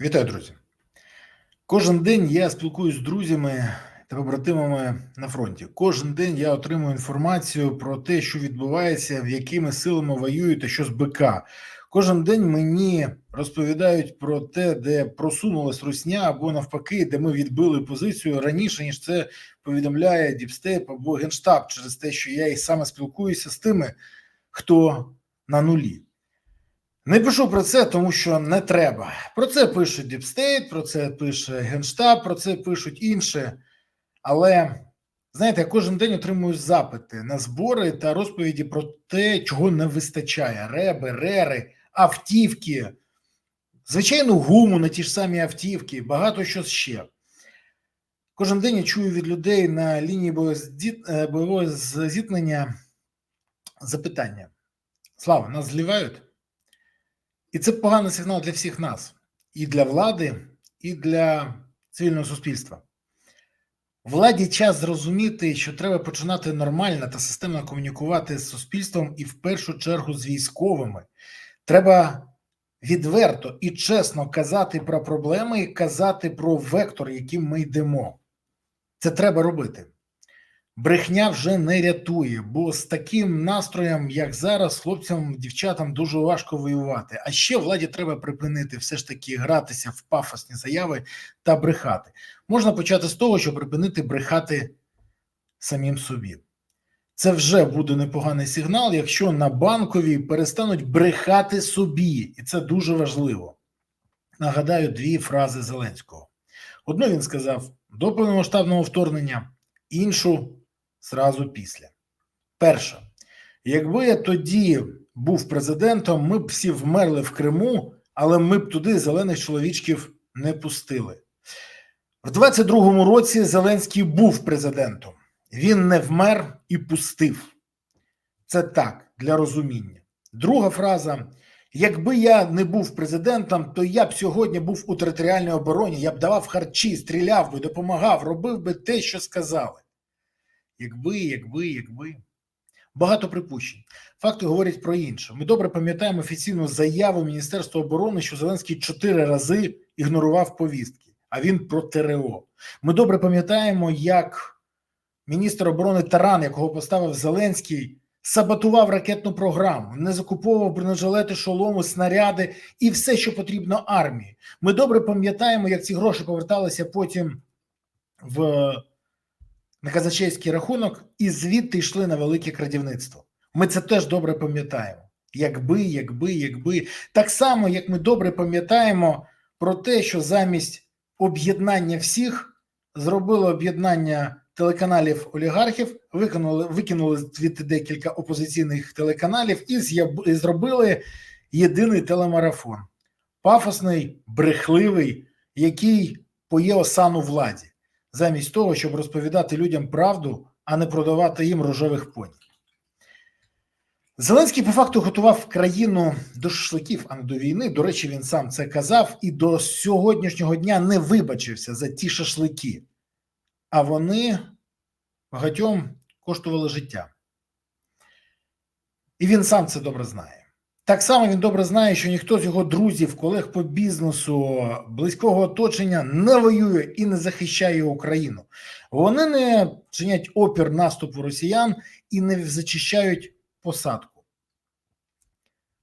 Вітаю, друзі. Кожен день я спілкуюсь з друзями та побратимами на фронті. Кожен день я отримую інформацію про те, що відбувається, в якими силами воюють та що з БК. Кожен день мені розповідають про те, де просунулась русня, або навпаки, де ми відбили позицію раніше, ніж це повідомляє Діпстейп або Генштаб, через те, що я і саме спілкуюся з тими, хто на нулі. Не пишу про це, тому що не треба. Про це пишуть Діпстейт, про це пише Генштаб, про це пишуть інші. Але знаєте, я кожен день отримую запити на збори та розповіді про те, чого не вистачає: реби, рери, автівки, звичайно, гуму на ті ж самі автівки, багато що ще. Кожен день я чую від людей на лінії бойового зіткнення запитання: Слава, нас зливають? І це поганий сигнал для всіх нас, і для влади, і для цивільного суспільства. Владі час зрозуміти, що треба починати нормально та системно комунікувати з суспільством і в першу чергу з військовими. Треба відверто і чесно казати про проблеми і казати про вектор, яким ми йдемо. Це треба робити. Брехня вже не рятує, бо з таким настроєм, як зараз, хлопцям, дівчатам дуже важко воювати. А ще владі треба припинити все ж таки гратися в пафосні заяви та брехати. Можна почати з того, щоб припинити брехати самим собі. Це вже буде непоганий сигнал, якщо на банковій перестануть брехати собі, і це дуже важливо. Нагадаю дві фрази Зеленського. Одну він сказав до повномасштабного вторгнення, іншу зразу після. Перше, якби я тоді був президентом, ми б всі вмерли в Криму, але ми б туди зелених чоловічків не пустили. В 22-му році Зеленський був президентом. Він не вмер і пустив. Це так для розуміння. Друга фраза: якби я не був президентом, то я б сьогодні був у територіальній обороні, я б давав харчі, стріляв би, допомагав, робив би те, що сказали. Якби, якби, якби. Багато припущень. Факти говорять про інше. Ми добре пам'ятаємо офіційну заяву Міністерства оборони, що Зеленський чотири рази ігнорував повістки, а він про ТРО. Ми добре пам'ятаємо, як міністр оборони Таран, якого поставив Зеленський, саботував ракетну програму, не закуповував бронежилети, шоломи, снаряди і все, що потрібно армії. Ми добре пам'ятаємо, як ці гроші поверталися потім в на казачейський рахунок і звідти йшли на велике крадівництво. Ми це теж добре пам'ятаємо. Якби, якби, якби. Так само, як ми добре пам'ятаємо про те, що замість об'єднання всіх зробили об'єднання телеканалів олігархів, викинули, викинули звідти декілька опозиційних телеканалів і, і зробили єдиний телемарафон. Пафосний, брехливий, який поє осану владі замість того, щоб розповідати людям правду, а не продавати їм рожевих поні. Зеленський по факту готував країну до шашликів, а не до війни. До речі, він сам це казав і до сьогоднішнього дня не вибачився за ті шашлики, а вони багатьом коштували життя. І він сам це добре знає. Так само він добре знає, що ніхто з його друзів, колег по бізнесу, близького оточення не воює і не захищає Україну. Вони не чинять опір наступу росіян і не зачищають посадку.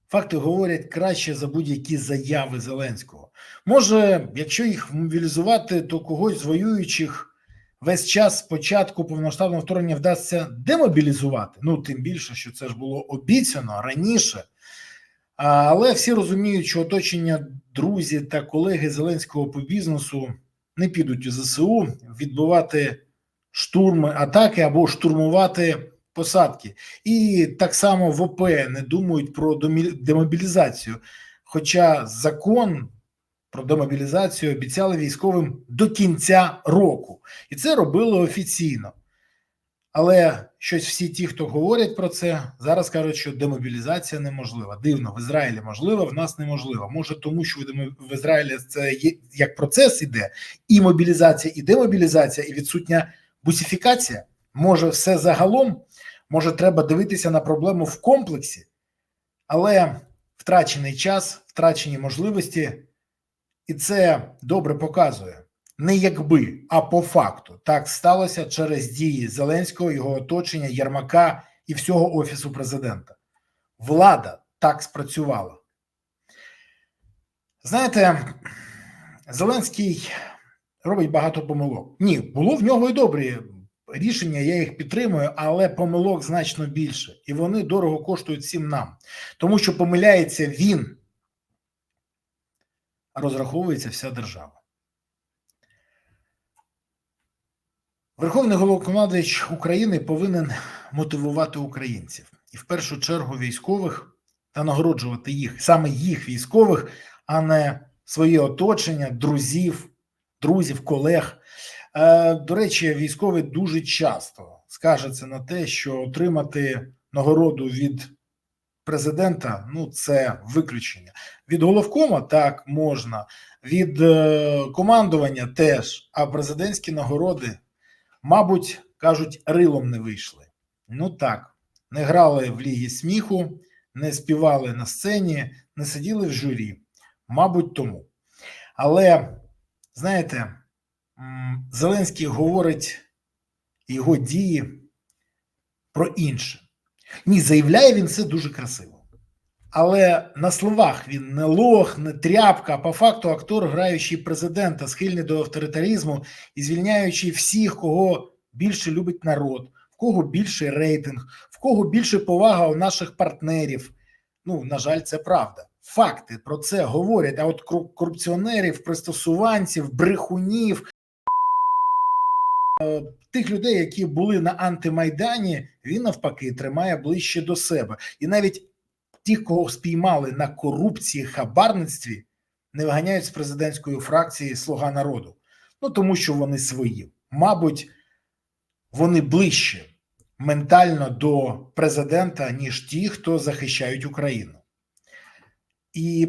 Факти говорять краще за будь-які заяви Зеленського. Може, якщо їх мобілізувати, то когось з воюючих весь час спочатку повноштабного вторгнення вдасться демобілізувати. Ну тим більше, що це ж було обіцяно раніше. Але всі розуміють, що оточення друзі та колеги Зеленського по бізнесу не підуть у ЗСУ відбувати штурми атаки або штурмувати посадки. І так само в ОП не думають про демобілізацію. Хоча закон про демобілізацію обіцяли військовим до кінця року, і це робили офіційно. Але щось всі ті, хто говорять про це, зараз кажуть, що демобілізація неможлива. Дивно, в Ізраїлі можливо, в нас неможливо. Може, тому що в Ізраїлі це є як процес іде, і мобілізація, і демобілізація, і відсутня бусифікація. Може, все загалом, може, треба дивитися на проблему в комплексі, але втрачений час, втрачені можливості І це добре показує не якби, а по факту так сталося через дії Зеленського, його оточення, Єрмака і всього офісу президента. Влада так спрацювала. Знаєте, Зеленський робить багато помилок. Ні, було в нього і добрі рішення, я їх підтримую, але помилок значно більше, і вони дорого коштують всім нам, тому що помиляється він, розраховується вся держава. Верховний головнокомандуючий України повинен мотивувати українців і в першу чергу військових та нагороджувати їх, саме їх військових, а не своє оточення, друзів, друзів, колег. Е, До речі, військовий дуже часто скажеться на те, що отримати нагороду від президента ну це виключення. Від головкома так можна, від е, командування теж, а президентські нагороди, мабуть, кажуть, рилом не вийшли. Ну так, не грали в лігі сміху, не співали на сцені, не сиділи в журі. Мабуть, тому. Але знаєте, Зеленський говорить його дії про інше. Ні, заявляє він це дуже красиво. Але на словах він не лох, не тряпка, а по факту актор, граючий президента, схильний до авторитаризму і звільняючий всіх, кого більше любить народ, в кого більший рейтинг, в кого більше повага у наших партнерів. Ну, на жаль, це правда. Факти про це говорять. А от кору- корупціонерів, пристосуванців, брехунів, е, тих людей, які були на антимайдані, він навпаки тримає ближче до себе. І навіть тих, кого спіймали на корупції, хабарництві, не виганяють з президентської фракції Слуга народу. Ну тому що вони свої. Мабуть, вони ближче ментально до президента, ніж ті, хто захищають Україну. І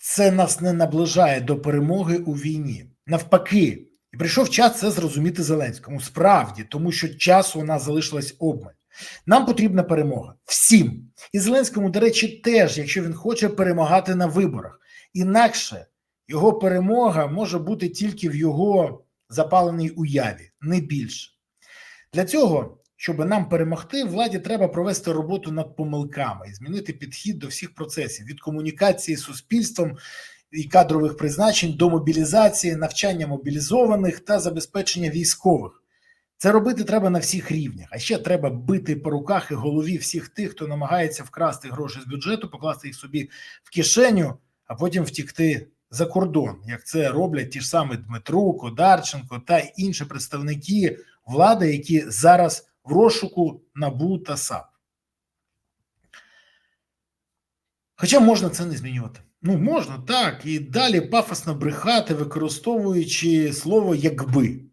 це нас не наближає до перемоги у війні. Навпаки, і прийшов час це зрозуміти Зеленському. Справді, тому що часу у нас залишилось обмаль. Нам потрібна перемога всім. І Зеленському, до речі, теж, якщо він хоче перемагати на виборах. Інакше його перемога може бути тільки в його запаленій уяві, не більше. Для цього, щоб нам перемогти, владі треба провести роботу над помилками і змінити підхід до всіх процесів від комунікації з суспільством і кадрових призначень до мобілізації, навчання мобілізованих та забезпечення військових. Це робити треба на всіх рівнях. А ще треба бити по руках і голові всіх тих, хто намагається вкрасти гроші з бюджету, покласти їх собі в кишеню, а потім втікти за кордон, як це роблять ті ж самі Дмитрук, Одарченко та інші представники влади, які зараз в розшуку НАБУ та САП. Хоча можна це не змінювати. Ну, можна так, і далі пафосно брехати, використовуючи слово якби.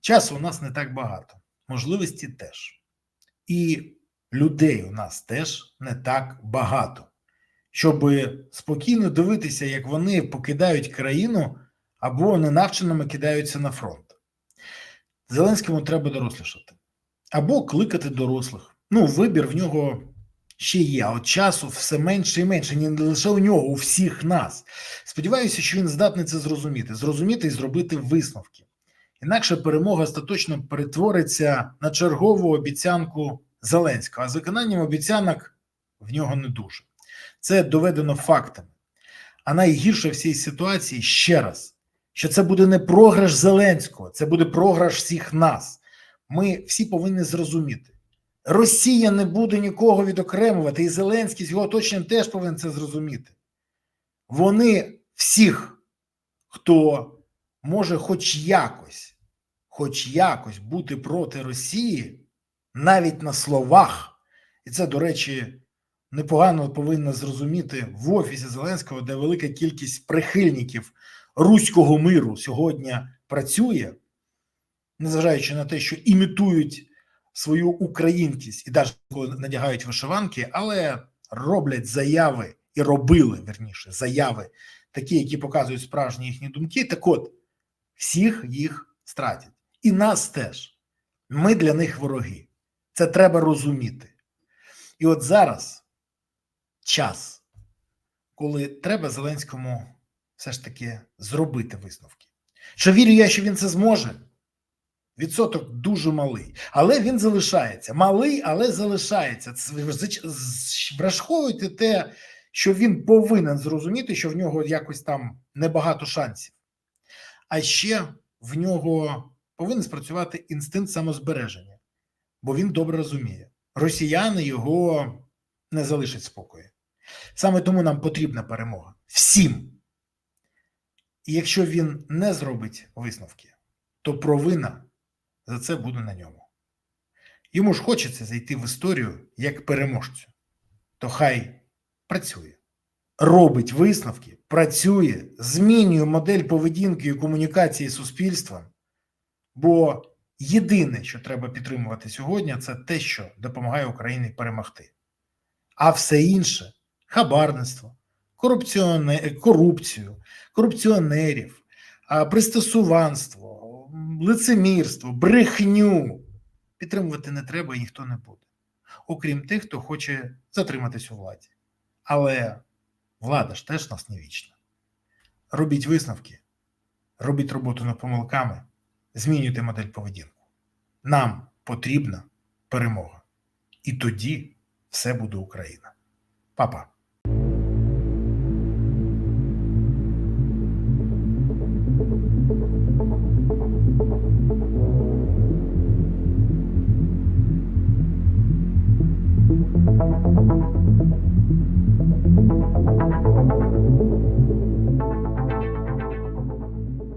Часу у нас не так багато, можливості теж. І людей у нас теж не так багато, щоб спокійно дивитися, як вони покидають країну або ненавченими кидаються на фронт. Зеленському треба дорослішати або кликати дорослих. Ну, вибір в нього ще є, а от часу все менше і менше, не лише у нього, у всіх нас. Сподіваюся, що він здатний це зрозуміти, зрозуміти і зробити висновки. Інакше перемога остаточно перетвориться на чергову обіцянку Зеленського, а з виконанням обіцянок в нього не дуже. Це доведено фактами. А найгірше в цій ситуації ще раз, що це буде не програш Зеленського, це буде програш всіх нас. Ми всі повинні зрозуміти. Росія не буде нікого відокремувати, і Зеленський з його оточенням теж повинен це зрозуміти. Вони всіх, хто може хоч якось, хоч якось бути проти Росії, навіть на словах, і це, до речі, непогано повинно зрозуміти в офісі Зеленського, де велика кількість прихильників руського миру сьогодні працює, незважаючи на те, що імітують свою українськість і навіть надягають вишиванки, але роблять заяви і робили верніше заяви, такі, які показують справжні їхні думки. Так от всіх їх стратять, і нас теж. Ми для них вороги. Це треба розуміти. І от зараз час, коли треба Зеленському все ж таки зробити висновки. Що вірю я, що він це зможе. Відсоток дуже малий, але він залишається. Малий, але залишається. Враховуйте те, що він повинен зрозуміти, що в нього якось там небагато шансів. А ще в нього повинен спрацювати інстинкт самозбереження, бо він добре розуміє, росіяни його не залишать спокою. Саме тому нам потрібна перемога всім. І якщо він не зробить висновки, то провина за це буде на ньому. Йому ж хочеться зайти в історію як переможцю, то хай працює, робить висновки, працює, змінює модель поведінки і комунікації з суспільством. Бо єдине, що треба підтримувати сьогодні, це те, що допомагає Україні перемогти. А все інше хабарництво, корупцію, корупціонерів, пристосуванство, лицемірство, брехню підтримувати не треба і ніхто не буде. Окрім тих, хто хоче затриматись у владі. Але влада ж теж нас не вічна. Робіть висновки, робіть роботу над помилками, Змінювати модель поведінку. Нам потрібна перемога. І тоді все буде Україна. Па-па.